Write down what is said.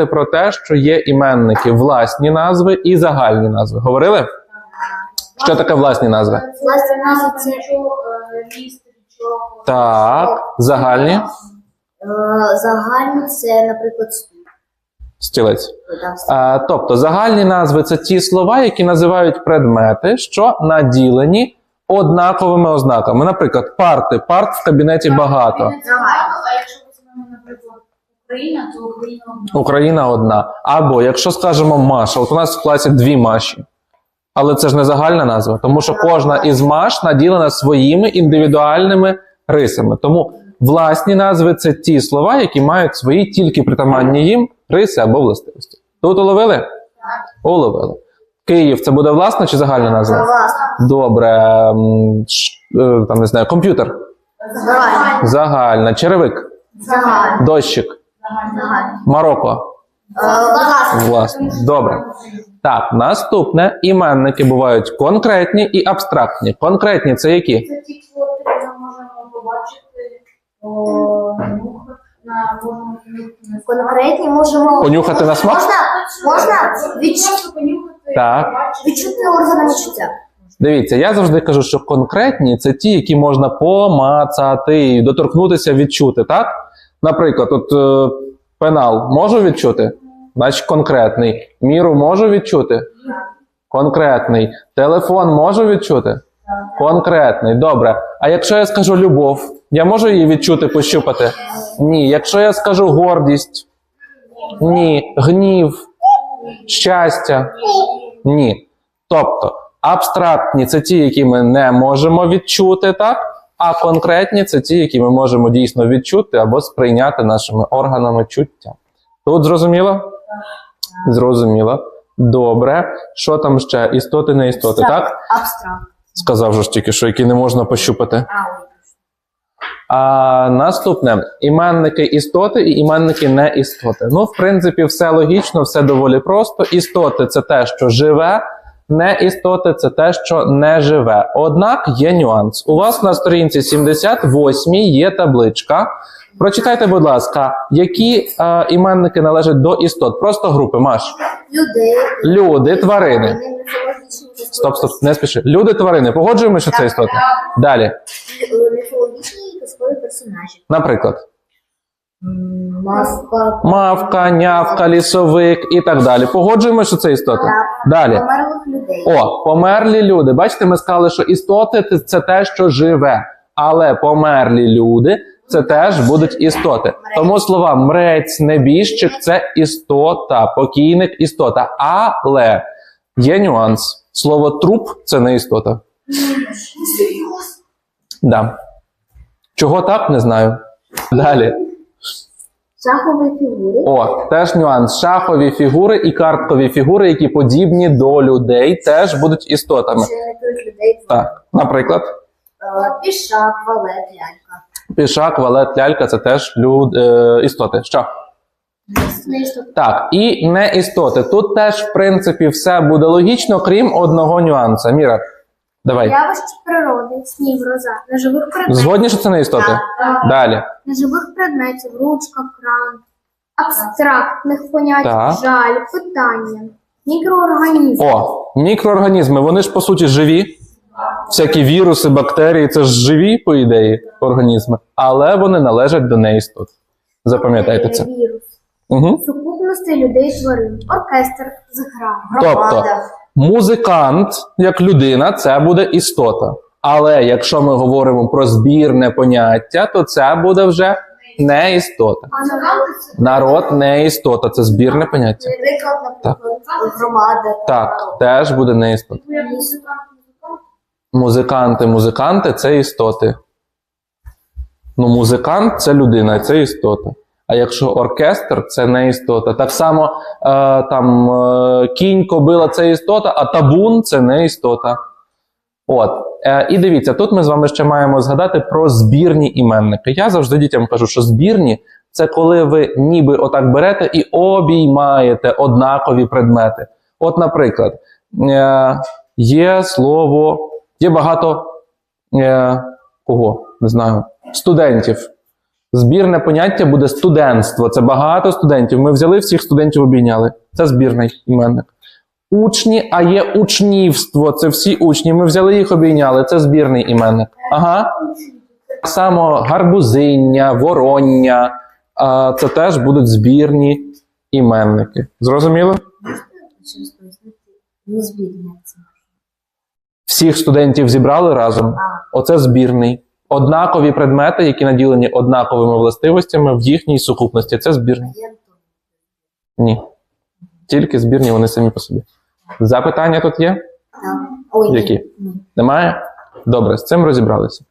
говорити про те, що є іменники власні назви і загальні назви. Говорили? Що таке власні назви? Власне, назва це міст, річок. Так, загальні е, загальні, це, наприклад, ступ. стілець. А, тобто загальні назви це ті слова, які називають предмети, що наділені однаковими ознаками. Наприклад, парти. Парт в кабінеті багато. А якщо Україна, то Україна одна. Україна одна. Або якщо скажемо Маша, от у нас в класі дві Маші. Але це ж не загальна назва, тому що кожна із Маш наділена своїми індивідуальними рисами. Тому власні назви це ті слова, які мають свої тільки притаманні їм риси або властивості. Тут уловили? Уловили. Київ це буде власна чи загальна назва? Власне. Добре. е, Там не знаю, комп'ютер. Загальні. Загальна. Черевик. Загальні. Дощик. Марокко. Е, Власне. Власне, добре. Так, наступне іменники бувають конкретні і абстрактні. Конкретні це які? Це ті котрі ми можемо побачити, можемо понюхати на Конкретні можемо Понюхати на смак? Можна, можна відч... Можна понюхати, Так. відчути органами чуття. Дивіться, я завжди кажу, що конкретні це ті, які можна помацати, доторкнутися, відчути, так? Наприклад, от е, пенал можу відчути? Значить конкретний. Міру можу відчути? Конкретний. Телефон можу відчути? Конкретний. Добре. А якщо я скажу любов, я можу її відчути, пощупати? Ні. Якщо я скажу гордість? Ні. Гнів? Щастя? Ні. Тобто, абстрактні це ті, які ми не можемо відчути, так? А конкретні це ті, які ми можемо дійсно відчути або сприйняти нашими органами чуття. Тут зрозуміло? Зрозуміло. Добре. Що там ще? Істоти, не істоти, так? Абстракт. Сказав же ж тільки, що які не можна пощупати. А. А наступне іменники істоти і іменники не істоти. Ну, в принципі, все логічно, все доволі просто. Істоти це те, що живе, не істоти це те, що не живе. Однак є нюанс. У вас на сторінці 78 є табличка. Прочитайте, будь ласка, які е, іменники належать до істот. Просто групи, Маш. Людей. Люди, тварини. Стоп, стоп, не спіши. Люди, тварини. Погоджуємо, що це істоти? Далі. Е, Міфологічні казкові персонажі. Наприклад. М, Мавпа. Мавка, нявка, лісовик і так далі. Погоджуємо, що це істоти. Далі. Померлих людей. О, померлі люди. Бачите, ми сказали, що істоти це- те, що живе. Але померлі люди це теж будуть істоти. Тому слова мрець, небіжчик це істота, покійник істота. Але є нюанс. Слово труп це не істота. Да. Чого так, не знаю. Далі. Шахові фігури. О, теж нюанс. Шахові фігури і карткові фігури, які подібні до людей, теж будуть істотами. Не людей. Так, наприклад, Пішак, валет, лялька. пішак, валет, лялька це теж люд, е, істоти. Що? Так, і не істоти. Тут теж, в принципі, все буде логічно, крім одного нюанса. Міра, давай. Явищ природи, сніг, гроза, неживих предметів, Згодні, що це не істоти? Так. Далі. неживих предметів, ручка, кран, абстрактних понять, Так. жаль, питання, мікроорганізм, О, мікроорганізми, вони ж по суті живі. Всякі віруси, бактерії це ж живі, по ідеї, організми, але вони належать до неістот. Запам'ятайте це. вірус, Угу. сукупності людей тварин, оркестр, зграв, Тобто, Громада. Музикант як людина це буде істота. Але якщо ми говоримо про збірне поняття, то це буде вже не істота. народ не істота, це збірне поняття. Громада. Так, теж буде не істота. Музикант, музикант. Музиканти, музиканти це істоти. Ну, музикант це людина, це істота. А якщо оркестр, це не істота. Так само е, там е, кінь, кобила це істота, а табун це не істота. От. Е, і дивіться, тут ми з вами ще маємо згадати про збірні іменники. Я завжди дітям кажу, що збірні це коли ви ніби отак берете і обіймаєте однакові предмети. От, наприклад, е, є слово, є багато е, кого, не знаю, студентів. Збірне поняття буде студентство. Це багато студентів. Ми взяли всіх студентів, обійняли. Це збірний іменник. Учні, а є учнівство. Це всі учні. Ми взяли їх, обійняли. Це збірний іменник. Ага. Так само гарбузиння, вороння. Це теж будуть збірні іменники. Зрозуміло? Всіх студентів зібрали разом. Оце збірний. Однакові предмети, які наділені однаковими властивостями в їхній сукупності. Це збірні. Ні. Тільки збірні вони самі по собі. Запитання тут є? Так. Які? Немає? Добре, з цим розібралися.